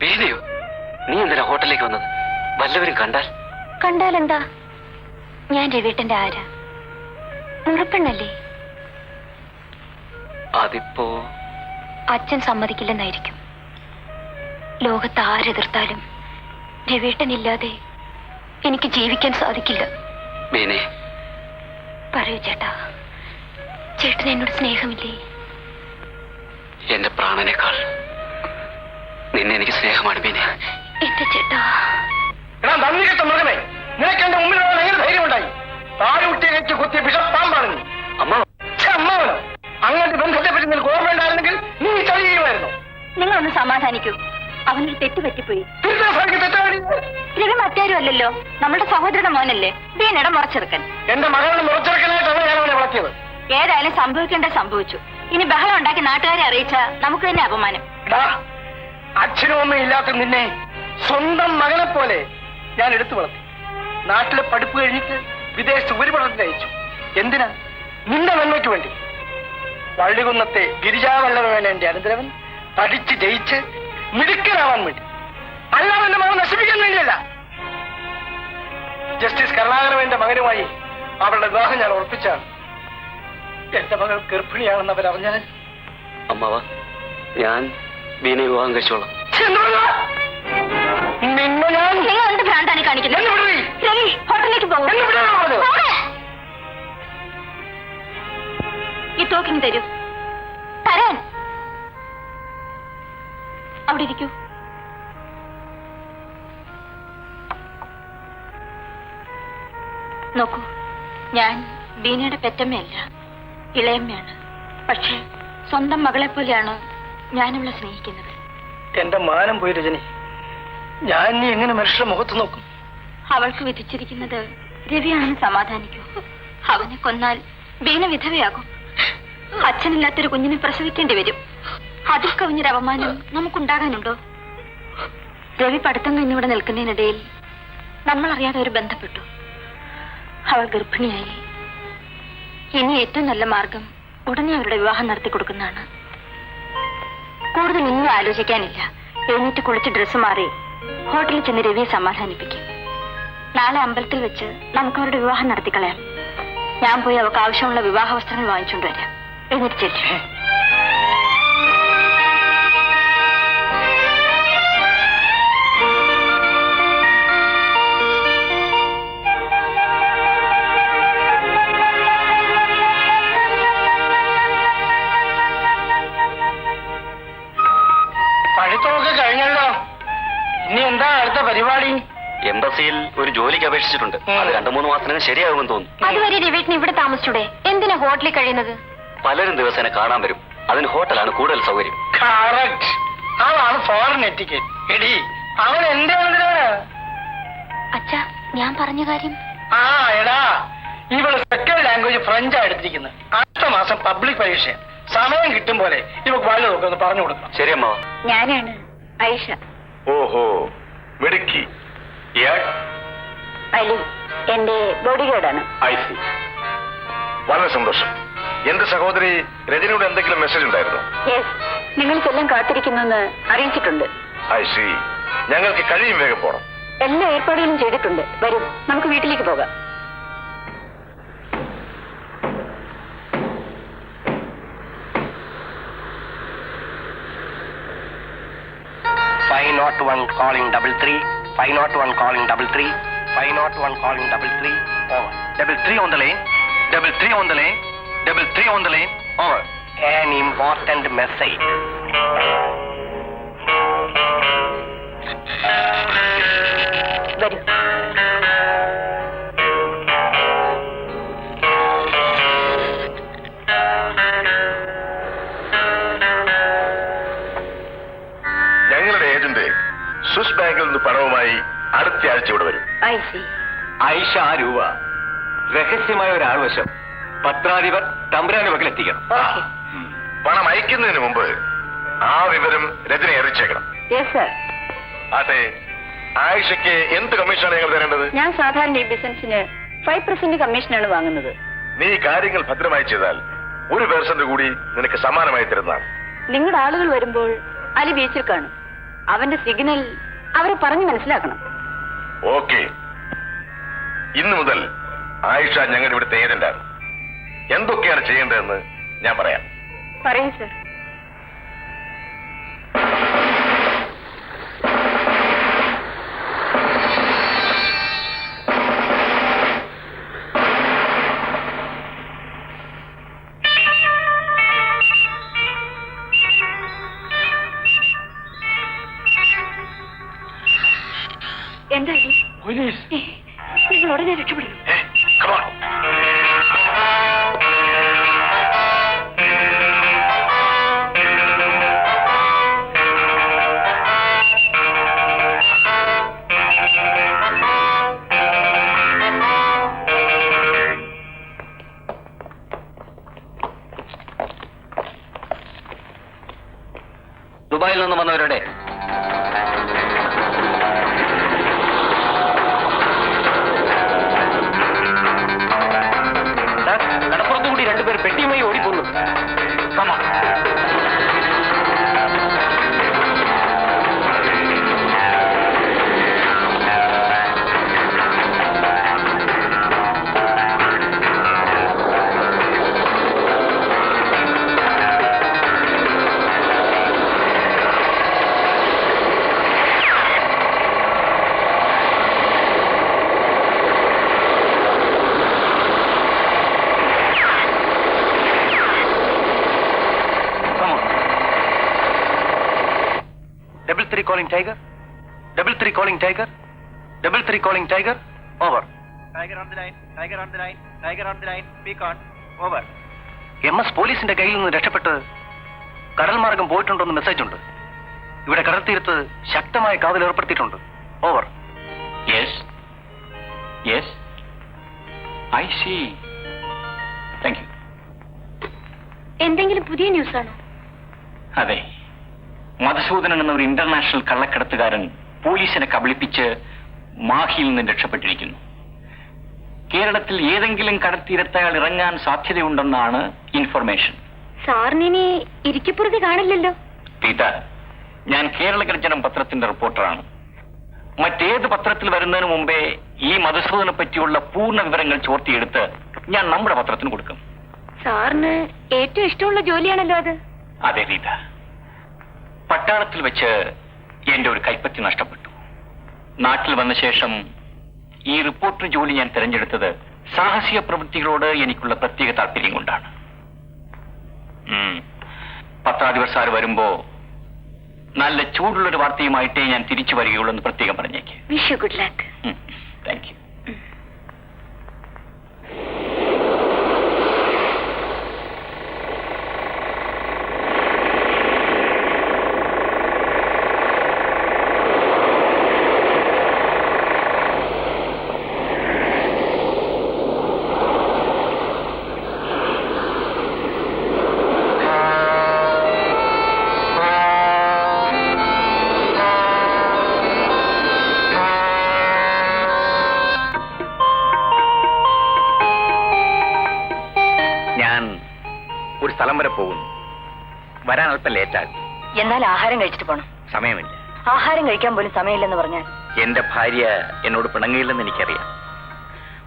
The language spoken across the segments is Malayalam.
ബീനയോ നീ എന്തിനാ ഹോട്ടലിലേക്ക് വന്നത്? വല്ലവരും കണ്ടാൽ? കണ്ടാൽ എന്താ ഞാൻ രവീട്ടന്റെ ആരാ? മുറപ്പെണ്ണല്ലേ അതിപ്പോ? അച്ഛൻ സമ്മതിക്കില്ലെന്നായിരിക്കും. ലോകത്ത് ആരെതിർത്താലും രവീട്ടനില്ലാതെ എനിക്ക് ജീവിക്കാൻ സാധിക്കില്ല. പറയൂ ചേട്ടാ. ചേട്ടന് എന്നോട് സ്നേഹമില്ലേ? എന്റെ പ്രാണനേക്കാൾ നിന്നെ എനിക്ക് സ്നേഹമാണ് ബീനെ. എന്റെ ചേട്ടാ. എടാ നന്ദി കെട്ട മൃഗമേ നിനക്ക് എന്റെ മുമ്പിൽ വരാൻ എങ്ങനെ ധൈര്യം ഉണ്ടായി താഴെ കെട്ടി കുത്തിയ വിഷപ്പാമ്പാണ് നീ അമ്മ. അമ്മാവനോ അങ്ങനത്തെ ബന്ധത്തെ പറ്റി നിനക്ക് ഓർമ്മയുണ്ടായിരുന്നെങ്കിൽ നീ ചതി നിങ്ങൾ ഒന്ന് സമാധാനിക്കൂ. അവനൊരു തെറ്റ് പറ്റിപ്പോയി. രവി മറ്റാരും അല്ലല്ലോ. നമ്മുടെ സഹോദരന്റെ മോനല്ലേ. വീണയുടെ മുറച്ചെടുക്കൻ. എന്റെ മകളുടെ മുറച്ചെറുക്കനായിട്ടാണ് ഞാൻ അവനെ വളർത്തിയത്? ഏതായാലും സംഭവിക്കേണ്ട സംഭവിച്ചു. ഇനി ബഹളം ഉണ്ടാക്കി നാട്ടുകാരെ അറിയിച്ച നമുക്ക് തന്നെ അപമാനം. അച്ഛനും ഒന്നും ഇല്ലാത്ത നിന്നെ സ്വന്തം മകനെ പോലെ ഞാൻ എടുത്തു വളർത്തി. നാട്ടിലെ പഠിപ്പ് കഴിഞ്ഞിട്ട് വിദേശത്ത് ഉപരിപഠനത്തിന് അയച്ചു. എന്തിനാ? നിന്റെ നന്മയ്ക്ക് വേണ്ടി. വള്ളികുന്നത്തെ ഗിരിജാവല്ലവനെ എന്റെ അനന്തരവൻ. പഠിച്ച് ജയിച്ച് മിടുക്കനാവാൻ വേണ്ടി. അല്ലാതെ എന്റെ മകൻ നശിപ്പിക്കാൻ വേണ്ടിയല്ല ജസ്റ്റിസ് കരുണാകരവന്റെ മകനുമായി അവളുടെ വിവാഹം ഞാൻ ഉറപ്പിച്ചാണ്. എന്റെ മകൾ ഗർഭിണിയാണെന്ന് അവരറിഞ്ഞാൽ? അമ്മാവ ഞാൻ ബീനെ വിവാഹം കഴിച്ചോളാം. ഈ കാണിക്കുന്നത്? എന്നെ വിടറി. രവി ഹോട്ടലിലേക്ക് പോകും. എന്നെ വിടാനാ ഈ തോക്കിങ് തരൂ. തരാൻ. അവിടെ ഇരിക്കൂ. നോക്കൂ ഞാൻ ബീനയുടെ പെറ്റമ്മയല്ല ഇളയമ്മയാണ്. പക്ഷേ സ്വന്തം മകളെ പോലെയാണ് ഞാനിവളെ സ്നേഹിക്കുന്നത്. എന്റെ മാനം പോയി രജനി. ഞാൻ നീ എങ്ങനെ മനുഷ്യരുടെ മുഖത്ത് നോക്കും? അവൾക്ക് വിധിച്ചിരിക്കുന്നത് രവിയാണെന്ന് സമാധാനിക്കൂ. അവനെ കൊന്നാൽ വീണ വിധവയാകും. അച്ഛനില്ലാത്തൊരു കുഞ്ഞിനെ പ്രസവിക്കേണ്ടി വരും. അതിൽ കവിഞ്ഞൊരു അപമാനം നമുക്കുണ്ടാകാനുണ്ടോ? രവി പഠിത്തം കഴിഞ്ഞിവിടെ നിൽക്കുന്നതിനിടയിൽ നമ്മൾ അറിയാതെ ഒരു ബന്ധപ്പെട്ടു. അവൾ ഗർഭിണിയായി. ഇനി ഏറ്റവും നല്ല മാർഗം ഉടനെ അവരുടെ വിവാഹം നടത്തി കൊടുക്കുന്നതാണ് കൂടുതൽ ഇനിയും ആലോചിക്കാനില്ല. എഴുന്നേറ്റ് കുളിച്ച് ഡ്രസ്സ് മാറി ഹോട്ടലിൽ ചെന്ന് രവിയെ സമാധാനിപ്പിക്കും. നാളെ അമ്പലത്തിൽ വെച്ച് നമുക്ക് അവരുടെ വിവാഹം നടത്തിക്കളയാം. ഞാൻ പോയി അവർക്ക് ആവശ്യമുള്ള വിവാഹ വസ്ത്രങ്ങൾ വാങ്ങിച്ചുകൊണ്ട് വരാം. എഴുന്നേറ്റ് ചെല്ലു. പരിപാടി? എംബസിയിൽ ഒരു ജോലിക്ക് അപേക്ഷിച്ചിട്ടുണ്ട്. അത് രണ്ടു മൂന്ന് മാസത്തിനകം ശരിയാകുമെന്ന് തോന്നുന്നു. അതുവരെ രവീട്ടിന് ഇവിടെ താമസിച്ചൂടെ? എന്തിനാ ഹോട്ടലിൽ കഴിയുന്നത്? പലരും ദിവസേന കാണാൻ വരും. അതിന് ഹോട്ടലാണ് കൂടുതൽ സൗകര്യം. അവളാണ് ഫോറിൻ എറ്റിക്കറ്റ് എടി അവൾ എന്റെ അച്ഛാ ഞാൻ പറഞ്ഞ കാര്യം? ആ എടാ ഇവൾ സെക്കൻഡ് ലാംഗ്വേജ് ഫ്രഞ്ചാ എടുത്തിരിക്കുന്നത് അടുത്ത മാസം പബ്ലിക് പരീക്ഷ സമയം കിട്ടും പോലെ ഇവക്ക് വളരെ ഒന്ന് പറഞ്ഞു കൊടുക്കണം. ശരി അമ്മാവ. ഞാനാണ് ഐഷ. ഓഹോ. മിടുക്കി. ഇയാൾ അലി എന്റെ ബോഡി ഗാർഡാണ് ഐ സി. വളരെ സന്തോഷം. എന്റെ സഹോദരി രജനിയുടെ എന്തെങ്കിലും മെസ്സേജ് ഉണ്ടായിരുന്നു? യെസ് നിങ്ങൾക്കെല്ലാം കാത്തിരിക്കുന്നെന്ന് അറിയിച്ചിട്ടുണ്ട്. I see. ഞങ്ങൾക്ക് കഴിയും വേഗം പോണം. എല്ലാ ഏർപ്പാടുകളും ചെയ്തിട്ടുണ്ട്. വരും നമുക്ക് വീട്ടിലേക്ക് പോകാം. One calling double three five nought one calling double three five nought one calling double three over double three on the line double three on the line double three on the line over an important message. പണവുമായി അടുത്ത ആഴ്ച ഇവിടെ വരും. ഐഷ ആ രൂപ രഹസ്യമായ ഒരു ആൾവശം പത്രാധിപർ തമ്പുരാന്റെ പക്കൽ എത്തിക്കണം. പണം അയക്കുന്നതിന് മുമ്പ് ആ വിവരം രജനെ അറിയിച്ചേക്കണം. അതെ. ആയിഷയ്ക്ക് എന്ത് കമ്മീഷനാണ് ഞങ്ങൾ തരേണ്ടത്? ഞാൻ സാധാരണ ഈ ബിസിനസിന് ഫൈവ് പെർസെന്റ് കമ്മീഷനാണ് വാങ്ങുന്നത്. നീ കാര്യങ്ങൾ ഭദ്രമായി ചെയ്താൽ ഒരു പേഴ്സന്റ് കൂടി നിനക്ക് സമാനമായി തരുന്നതാണ്. നിങ്ങളുടെ ആളുകൾ വരുമ്പോൾ അലി ബീച്ചിൽ കാണും. അവന്റെ സിഗ്നൽ അവരെ പറഞ്ഞു മനസ്സിലാക്കണം. ഓക്കെ. ഇന്ന് മുതൽ ആയിഷ ഞങ്ങളുടെ ഇവിടുത്തെ ഏജന്റാണ്. എന്തൊക്കെയാണ് ചെയ്യേണ്ടതെന്ന് ഞാൻ പറയാം. പറയും sir. Calling tiger double three calling tiger double three calling tiger over tiger on the line tiger on the line tiger on the line speak on over M S പോലീസിന്റെ കയ്യിൽ നിന്ന് രക്ഷപ്പെട്ട് കടൽ മാർഗം പോയിട്ടുണ്ടെന്ന് മെസ്സേജ് ഉണ്ട്. ഇവിടെ കടൽ തീരത്ത് ശക്തമായ കാവൽ ഏർപ്പെടുത്തിയിട്ടുണ്ട്. Over yes yes I see thank you എന്തെങ്കിലും പുതിയ ന്യൂസ് ആണോ? അതെ. മധുസൂദനൻ എന്ന ഒരു ഇന്റർനാഷണൽ കള്ളക്കടത്തുകാരൻ പോലീസിനെ കബളിപ്പിച്ച് മാഹിയിൽ നിന്ന് രക്ഷപ്പെട്ടിരിക്കുന്നു. കേരളത്തിൽ ഏതെങ്കിലും കടത്തീരത്ത് അയാൾ ഇറങ്ങാൻ സാധ്യതയുണ്ടെന്നാണ് ഇൻഫർമേഷൻ സാറിനി ഇരിക്കപ്പുറത്ത് കാണില്ലല്ലോ. പീത ഞാൻ കേരള ഗർജനം പത്രത്തിന്റെ റിപ്പോർട്ടറാണ്. മറ്റേത് പത്രത്തിൽ വരുന്നതിന് മുമ്പേ ഈ മധുസൂദനെ പറ്റിയുള്ള പൂർണ വിവരങ്ങൾ ചോർത്തിയെടുത്ത് ഞാൻ നമ്മുടെ പത്രത്തിന് കൊടുക്കും. സാറിന് ഏറ്റവും ഇഷ്ടമുള്ള ജോലിയാണല്ലോ അത്. അതെ റീത പട്ടാളത്തിൽ വെച്ച് എന്റെ ഒരു കൈപ്പറ്റി നഷ്ടപ്പെട്ടു. നാട്ടിൽ വന്ന ശേഷം ഈ റിപ്പോർട്ടർ ജോലി ഞാൻ തിരഞ്ഞെടുത്തത് സാഹസിക പ്രവൃത്തികളോട് എനിക്കുള്ള പ്രത്യേക താല്പര്യം കൊണ്ടാണ്. പത്രാധിപർ സാർ വരുമ്പോ നല്ല ചൂടുള്ളൊരു വാർത്തയുമായിട്ടേ ഞാൻ തിരിച്ചു വരികയുള്ളൂ എന്ന് പ്രത്യേകം പറഞ്ഞേക്ക്. Wish you good luck thank you എന്നാൽ ആഹാരം കഴിച്ചിട്ട് പോണം. സമയമില്ല. ആഹാരം കഴിക്കാൻ പോലും സമയമില്ലെന്ന് പറഞ്ഞാൽ? എന്റെ ഭാര്യ എന്നോട് പിണങ്ങിയില്ലെന്ന് എനിക്കറിയാം.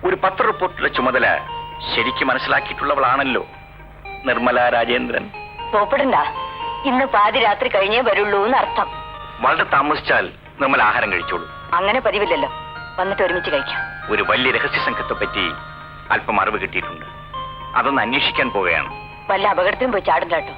ഒരു പത്ര റിപ്പോർട്ടിലെ ചുമതല ശരിക്കും മനസ്സിലാക്കിയിട്ടുള്ളവളാണല്ലോ നിർമ്മല രാജേന്ദ്രൻ. പോപ്പെടണ്ട. ഇന്ന് പാതി രാത്രി കഴിഞ്ഞേ വരുള്ളൂ എന്ന് അർത്ഥം വളരെ താമസിച്ചാൽ നിർമ്മല ആഹാരം കഴിച്ചോളൂ. അങ്ങനെ പതിവില്ലല്ലോ. വന്നിട്ട് ഒരുമിച്ച് കഴിക്കാം. ഒരു വലിയ രഹസ്യ സംഘത്തെ പറ്റി അല്പം അറിവ് കിട്ടിയിട്ടുണ്ട്. അതൊന്ന് അന്വേഷിക്കാൻ പോവുകയാണ്. വല്ല അപകടത്തിനും പോയി ചാടും കേട്ടോ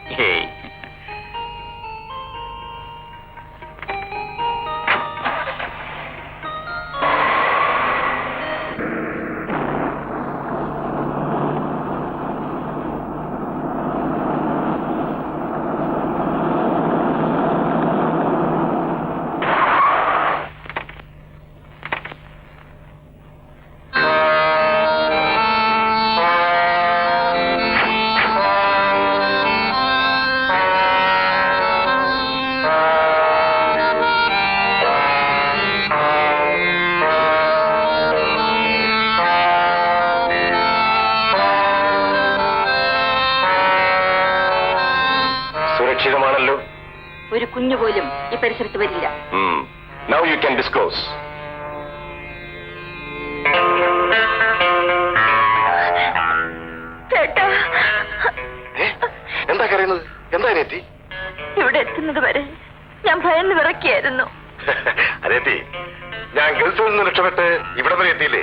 നിന്ന് രക്ഷപ്പെട്ട് ഇവിടെ വരെ എത്തിയില്ലേ?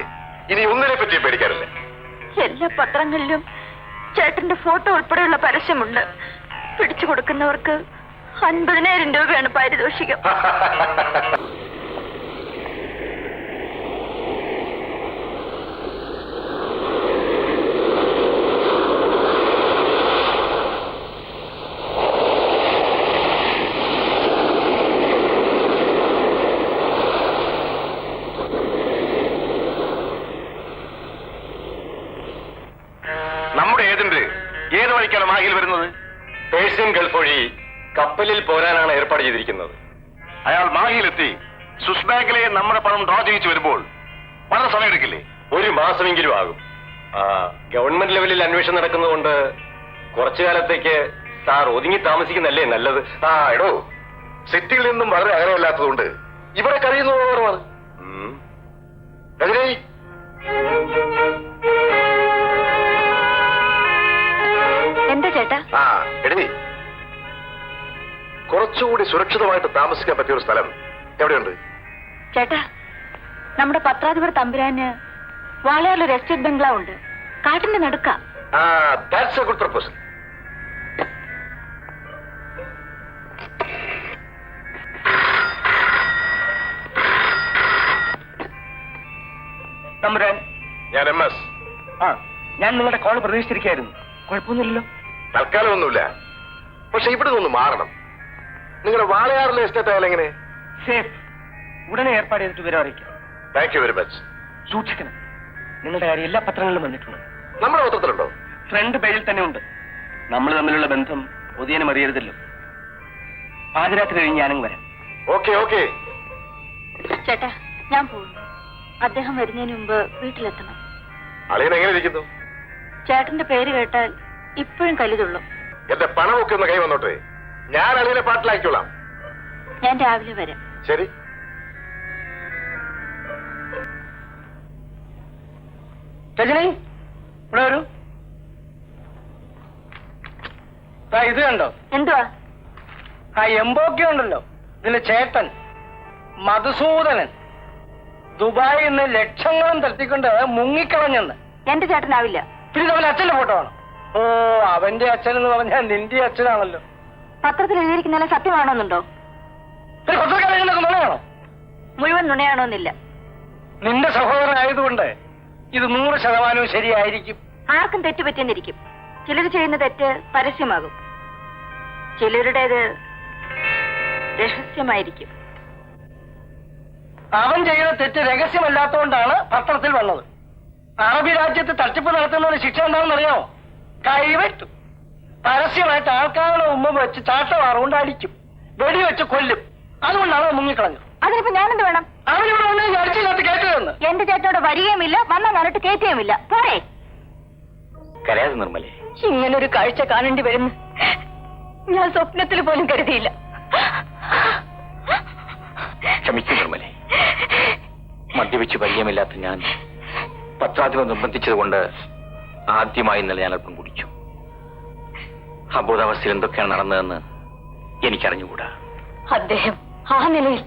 ഇനി ഒന്നിനെ പറ്റി പേടിക്കാറില്ല? എല്ലാ പത്രങ്ങളിലും ചേട്ടന്റെ ഫോട്ടോ ഉൾപ്പെടെയുള്ള പരസ്യമുണ്ട്. പിടിച്ചു കൊടുക്കുന്നവർക്ക് അൻപതിനായിരം രൂപയാണ് പാരിതോഷികം നമ്മുടെ ഏജന്റ് ഏത് വഴിക്കാണ് മാഹിയിൽ വരുന്നത് പേഴ്സ്യൻ കപ്പലിൽ പോരാനാണ് ഏർപ്പാട് ചെയ്തിരിക്കുന്നത്. അയാൾ മാഹിയിലെത്തി. സ്വിസ് ബാങ്കിലെ നമ്മുടെ പണം ഡ്രോ ചെയ്യിച്ചു വരുമ്പോൾ വളരെ സമയമെടുക്കില്ലേ? ഒരു മാസമെങ്കിലും ആകും. ഗവൺമെന്റ് ലെവലിൽ അന്വേഷണം നടക്കുന്നതുകൊണ്ട് കുറച്ചു കാലത്തേക്ക് സാർ ഒതുങ്ങി താമസിക്കുന്നല്ലേ നല്ലത്? ആ എടോ സിറ്റിയിൽ നിന്നും വളരെ അകലെയല്ലാത്തതുകൊണ്ട് ഇവിടെ കഴിയുന്നത് കുറച്ചുകൂടി സുരക്ഷിതമായിട്ട് താമസിക്കാൻ പറ്റിയ ഒരു സ്ഥലം. എവിടെയുണ്ട്? ചേട്ടാ നമ്മുടെ പത്രാധിപർ തമ്പുരാന് വാളയാറിൽ ഒരു എസ്റ്റേറ്റ് ബംഗ്ലാവ് ഉണ്ട്. കാട്ടിന്റെ നടുക്ക. ഗുഡ് പ്രപ്പോസൽ തമ്പുരാൻ. ഞാൻ എം എസ് ആ ഞാൻ നിങ്ങളുടെ കോൾ പ്രതീക്ഷിച്ചിരിക്കായിരുന്നു കുഴപ്പമൊന്നുമില്ലല്ലോ. തൽക്കാലം ഒന്നുമില്ല പക്ഷെ ഇവിടെ നിന്ന് മാറണം. നിങ്ങളുടെ വാളയാറിലെ എസ്റ്റേറ്റ് ആയാലും എങ്ങനെ? സേഫ്. ഉടനെ ഏർപ്പാട് ചെയ്തിട്ട് വിവരം അറിയിക്കാം. താങ്ക് യു വെരി മച്ച് സൂക്ഷിക്കണം. നിങ്ങളുടെ കാര്യം എല്ലാ പത്രങ്ങളിലും വന്നിട്ടുണ്ട്. നമ്മുടെ പത്രത്തിലുണ്ടോ? ഫ്രണ്ട് പേജിൽ തന്നെ ഉണ്ട്. നമ്മൾ തമ്മിലുള്ള ബന്ധം പൊതിയനും അറിയരുതല്ലോ. പാതിരാത്രി കഴിഞ്ഞ് ഞാനും വരാം. ഓക്കെ ഓക്കെ ചേട്ടാ ഞാൻ പോകുന്നു. അദ്ദേഹം വരുന്നതിന് മുമ്പ് വീട്ടിലെത്തണം. അളിയൻ എങ്ങനെ ഇരിക്കുന്നു? ചേട്ടന്റെ പേര് കേട്ടാൽ ഇപ്പോഴും കലിതുള്ളൂ. എന്റെ പണമൊക്കെ ഒന്ന് കൈ വന്നോട്ടെ. ഞാൻ അളിയനെ പാട്ടിലാക്കിക്കോളാം. ഞാൻ രാവിലെ വരാം. ശരി. രജനി ഇവിടെ വരൂ. ഇത് കണ്ടോ? എന്തുവാ? ആ എംബോക്കെ ഉണ്ടല്ലോ. ഇതിലെ ചേട്ടൻ മധുസൂദനൻ. ദുബായിൽ നിന്ന് ലക്ഷങ്ങളും തട്ടിക്കൊണ്ട് മുങ്ങിക്കളഞ്ഞെന്ന്. എന്റെ ചേട്ടനാവില്ല. പിന്നെ അവൻ അച്ഛന്റെ ഫോട്ടോ ആണ്. ഓ അവന്റെ അച്ഛൻ എന്ന് പറഞ്ഞാൽ നിന്റെ അച്ഛനാണല്ലോ. പത്രത്തിൽ എഴുതിയിരിക്കുന്ന സത്യമാണോന്നുണ്ടോ? മുഴുവൻ നുണയാണോന്നില്ല. നിന്റെ സഹോദരൻ ആയതുകൊണ്ട് ഇത് നൂറ് ശതമാനവും ശരിയായിരിക്കും. ആർക്കും തെറ്റ് പറ്റിയെന്നിരിക്കും. ചിലർ ചെയ്യുന്ന തെറ്റ് പരസ്യമാകും. ചിലരുടേത് രഹസ്യമായിരിക്കും. അവൻ ചെയ്ത തെറ്റ് രഹസ്യമല്ലാത്തതുകൊണ്ടാണ് പത്രത്തിൽ വന്നത്. അറബി രാജ്യത്ത് തട്ടിപ്പ് നടത്തുന്നതിന് ശിക്ഷ എന്താണെന്ന് അറിയാമോ കൈവെട്ടു. പരസ്യമായിട്ട് ആൾക്കാരുടെ മുമ്പ് വെച്ച് ചാട്ടവാറുകൊണ്ട് അടിക്കും. വെടിവെച്ച് കൊല്ലും. അതുകൊണ്ടാണ് അവൻ മുങ്ങിക്കളഞ്ഞത്. അതിനിപ്പോ ഞാനെന്ത് വേണം? അവനിവിടെ വന്ന് കേട്ടതെന്ന് എന്റെ ചേട്ടനോട് വരികയുമില്ല വന്നാൽ ഞാനിട്ട് കേറ്റുകയുമില്ല പോരെ. കരയാതെ നിർമ്മലേ. ഇങ്ങനൊരു കാഴ്ച കാണേണ്ടി വരുന്നു ഞാൻ സ്വപ്നത്തിൽ പോലും കരുതിയില്ല. ക്ഷമിച്ചു നിർമ്മലേ. മദ്യപിച്ച് പരിചയമില്ലാത്ത ഞാൻ പത്രാധിപർ നിർബന്ധിച്ചതുകൊണ്ട് ആദ്യമായി ഇന്നലെ ഞാൻ അല്പം കുടിച്ചു. അബോധാവസ്ഥയിൽ എന്തൊക്കെയാണ് നടന്നതെന്ന് എനിക്കറിഞ്ഞുകൂടാ. അദ്ദേഹം ആ നിലയിൽ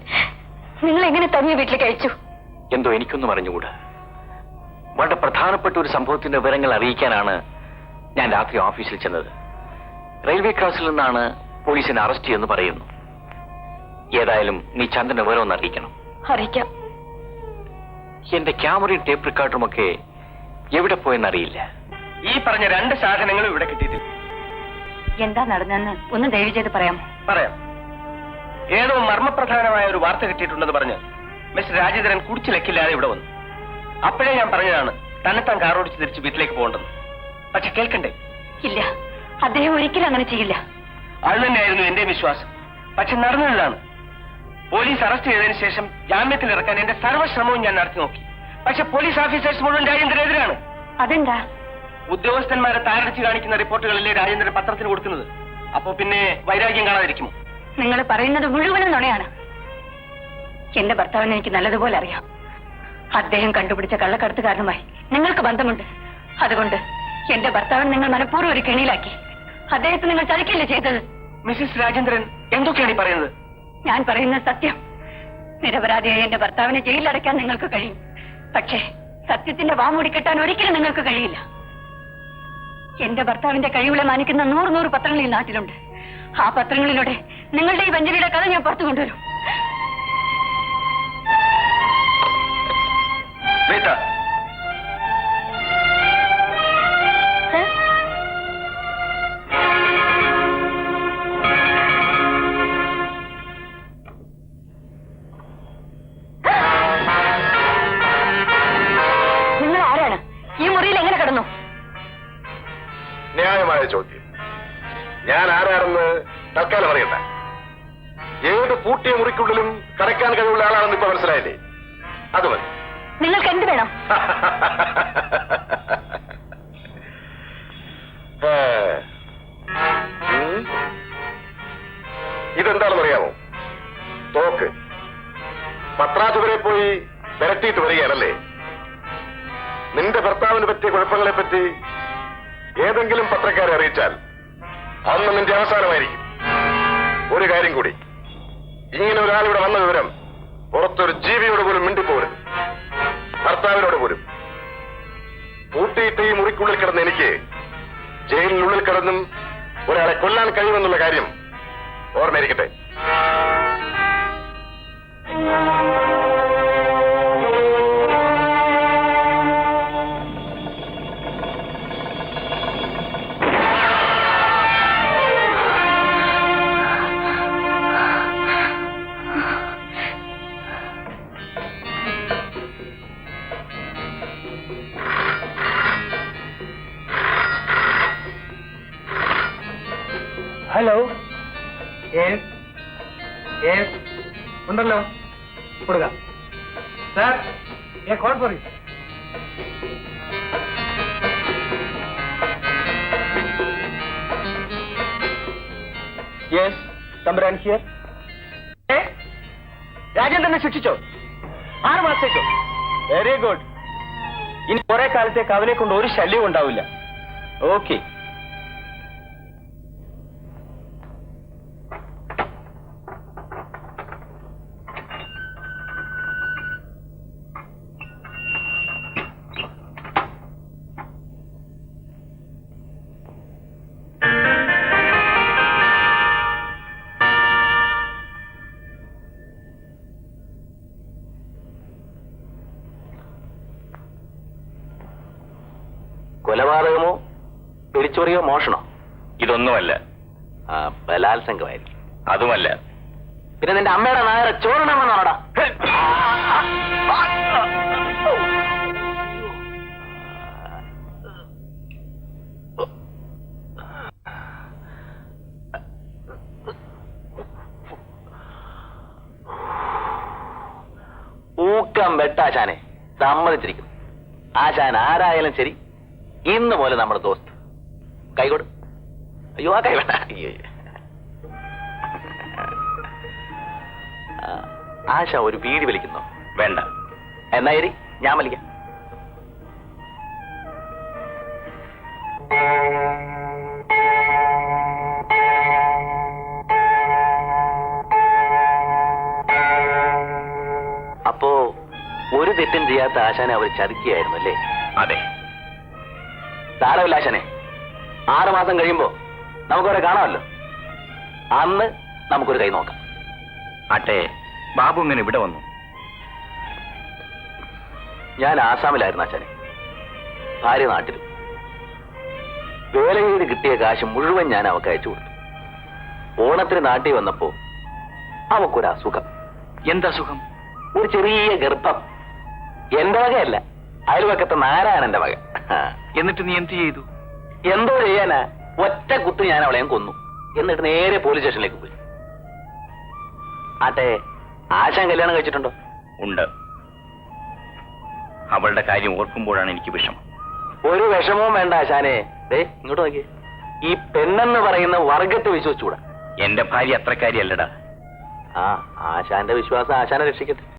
നിങ്ങൾ എങ്ങനെ തനിയെ വീട്ടിൽ കഴിച്ചു എന്തോ എനിക്കൊന്നും അറിഞ്ഞുകൂടാ. വളരെ പ്രധാനപ്പെട്ട ഒരു സംഭവത്തിന്റെ വിവരങ്ങൾ അറിയിക്കാനാണ് ഞാൻ രാത്രി ഓഫീസിൽ ചെന്നത്. റെയിൽവേ ക്രോസിൽ നിന്നാണ് പോലീസിനെ അറസ്റ്റ് ചെയ്യുന്നു പറയുന്നു. ഏതായാലും നീ ചന്ദ്രന്റെ വിവരം ഒന്ന് അറിയിക്കണം. അറിയിക്കാം. എന്റെ ക്യാമറയും ടേപ്പ് റെക്കോർഡറും ഒക്കെ എവിടെ പോയെന്നറിയില്ല ഈ പറഞ്ഞ രണ്ട് സാധനങ്ങളും ഇവിടെ കിട്ടിയിട്ടില്ല എന്താ നടന്നെന്ന് ഒന്ന് ദയവ് ചെയ്ത് പറയാം പറയാം. ഏതോ മർമ്മപ്രധാനമായ ഒരു വാർത്ത കിട്ടിയിട്ടുണ്ടെന്ന് പറഞ്ഞ് മിസ്റ്റർ രാജേന്ദ്രൻ കുടിച്ചിലക്കില്ലാതെ ഇവിടെ വന്നു. അപ്പോഴേ ഞാൻ പറഞ്ഞതാണ് തന്നെത്താൻ കാറോടിച്ച് തിരിച്ച് വീട്ടിലേക്ക് പോകണ്ടെന്ന് പക്ഷെ കേൾക്കണ്ടേ? ഇല്ല. അദ്ദേഹം ഒരിക്കലും അങ്ങനെ ചെയ്യില്ല. അത് തന്നെയായിരുന്നു എന്റെ വിശ്വാസം. പക്ഷെ നടന്നതാണ് പോലീസ് അറസ്റ്റ് ചെയ്തതിനു ശേഷം ജാമ്യത്തിൽ ഇറക്കാൻ എന്റെ സർവശ്രമവും ഞാൻ നടത്തി നോക്കി പക്ഷെ പോലീസ് ഓഫീസേഴ്സ് മുഴുവൻ രാജേന്ദ്രനെതിരാണ്. അതെന്താ? ഉദ്യോഗസ്ഥന്മാരെ താരടിച്ച് കാണിക്കുന്ന റിപ്പോർട്ടുകളല്ലേ രാജേന്ദ്രൻ പത്രത്തിന് കൊടുക്കുന്നത്? അപ്പോ പിന്നെ വൈരാഗ്യം കാണാതിരിക്കുമോ? നിങ്ങൾ പറയുന്നത് മുഴുവനും നുണയാണ്. എന്റെ ഭർത്താവിനെ എനിക്ക് നല്ലതുപോലെ അറിയാം. അദ്ദേഹം കണ്ടുപിടിച്ച കള്ളക്കടത്ത് കാരണമായി നിങ്ങൾക്ക് ബന്ധമുണ്ട്. അതുകൊണ്ട് എന്റെ ഭർത്താവിനെ നിങ്ങൾ മനഃപൂർവം ഒരു കെണിയിലാക്കി. അദ്ദേഹത്തെ നിങ്ങൾ ചതിക്കല്ലേ ചെയ്തത്? മിസ്സിസ് രാജേന്ദ്രൻ എന്തൊക്കെയാണ് ഈ പറയുന്നത്? ഞാൻ പറയുന്ന സത്യം. നിരപരാധിയായ എന്റെ ഭർത്താവിനെ ജയിലിലടയ്ക്കാൻ നിങ്ങൾക്ക് കഴിയും. പക്ഷേ സത്യത്തിന്റെ വാമൂടി കെട്ടാൻ ഒരിക്കലും നിങ്ങൾക്ക് കഴിയില്ല. എന്റെ ഭർത്താവിന്റെ കഴിവുകളെ മാനിക്കുന്ന നൂറ് നൂറ് പത്രങ്ങൾ ഈ നാട്ടിലുണ്ട്. ആ പത്രങ്ങളിലൂടെ നിങ്ങളുടെ ഈ വഞ്ചനയുടെ കഥ ഞാൻ പുറത്തു കൊണ്ടുവരും. ഞാൻ ആരാണെന്ന് തൽക്കാലം അറിയണ്ട. ഏത് പൂട്ടിയ മുറിക്കുള്ളിലും കടക്കാൻ കഴിവുള്ള ആളാണെന്ന് ഇപ്പൊ മനസ്സിലായില്ലേ? അത് മതി. നിങ്ങൾക്ക് എന്ത് വേണം. ഇതെന്താണെന്ന് അറിയാമോ തോക്ക്. പത്രാധിപരെ പോയി വിരട്ടിയിട്ട് വരികയാണല്ലേ? നിന്റെ ഭർത്താവിന് പറ്റിയ കുഴപ്പങ്ങളെ പറ്റി ഏതെങ്കിലും പത്രക്കാരെ അറിയിച്ചാൽ അന്ന് നിന്റെ അവസാനമായിരിക്കും. ഒരു കാര്യം കൂടി. ഇങ്ങനെ ഒരാളിവിടെ വന്ന വിവരം പുറത്തൊരു ജീവിയോട് പോലും മിണ്ടിപ്പോരും ഭർത്താവിനോട് പോലും. പൂട്ടിയിട്ട് ഈ മുറിക്കുള്ളിൽ കിടന്ന് എനിക്ക് ജയിലിനുള്ളിൽ കിടന്നും ഒരാളെ കൊല്ലാൻ കഴിയുമെന്നുള്ള കാര്യം ഓർമ്മയിരിക്കട്ടെ. ഹലോ? ഉണ്ടല്ലോ. കൊടുക്ക. സാർ ഏ കോൾ പറയൂ യെസ് തമ്പുരാൻ ഹിയർ രാജേന്ദ്രനെ ശിക്ഷിച്ചോ? ആറ് മാസത്തേക്കോ? വെരി ഗുഡ് ഇനി കുറെ കാലത്തേക്ക് അവനെ കൊണ്ട് ഒരു ശല്യവും ഉണ്ടാവില്ല. ഓക്കെ പിടിച്ചോറിയോ മോഷണോ? ഇതൊന്നുമല്ല. ബലാത്സംഗമായിരിക്കും. അതുമല്ല. പിന്നെ നിന്റെ അമ്മയുടെ നായരെ ചോരണമെന്നാണോടാ? ഊക്കം വെട്ടാശാനെ സമ്മതിച്ചിരിക്കും ആശാൻ ആരായാലും ശരി. ഇന്ന് പോലെ നമ്മുടെ ദോസ്ത്. അയ്യോ. ആ കൈ വേണ്ട അയ്യോ ആശ ഒരു വീടി വിളിക്കുന്നു. വേണ്ട. എന്നാ എരി ഞാൻ വലിക്കാം അപ്പോ ഒരു തെറ്റും ചെയ്യാത്ത ആശാനെ അവർ ചതിക്കുകയായിരുന്നു അല്ലേ അതെ സാരമില്ല ആശാനെ. ആറ് മാസം കഴിയുമ്പോ നമുക്കവരെ കാണാമല്ലോ. അന്ന് നമുക്കൊരു കൈ നോക്കാം. ആട്ടെ ബാബു ഇങ്ങനെ ഇവിടെ വന്നു. ഞാൻ ആസാമിലായിരുന്നു അച്ഛനെ. ഭാര്യ നാട്ടിൽ. വേല ചെയ്ത് കിട്ടിയ കാശ് മുഴുവൻ ഞാൻ അവക്ക് അയച്ചു കൊടുത്തു. ഓണത്തിന് നാട്ടിൽ വന്നപ്പോ അവക്കൊരു അസുഖം. എന്താ സുഖം ഒരു ചെറിയ ഗർഭം. എന്റെ വകയല്ല അയൽവക്കത്തെ നാരായണന്റെ വക. എന്നിട്ട് നീ എന്ത് ചെയ്തു? എന്തോ ചെയ്യാനാ? ഒറ്റ കുത്ത് ഞാൻ അവളെയും കൊന്നു. എന്നിട്ട് നേരെ പോലീസ് സ്റ്റേഷനിലേക്ക് പോയി. ആട്ടെ ആശാൻ കല്യാണം കഴിച്ചിട്ടുണ്ടോ? ഉണ്ട്. അവളുടെ കാര്യം ഓർക്കുമ്പോഴാണ് എനിക്ക് വിഷമം. ഒരു വിഷമവും വേണ്ട ആശാനെ. ദേ ഇങ്ങോട്ട് നോക്കി ഈ പെണ്ണെന്ന് പറയുന്ന വർഗത്തെ വിശ്വസിച്ചുകൂടാ. എന്റെ ഭാര്യ അത്രക്കാരിയല്ലടാ. ആ ആശാന്റെ വിശ്വാസം ആശാനെ രക്ഷിക്കട്ടെ.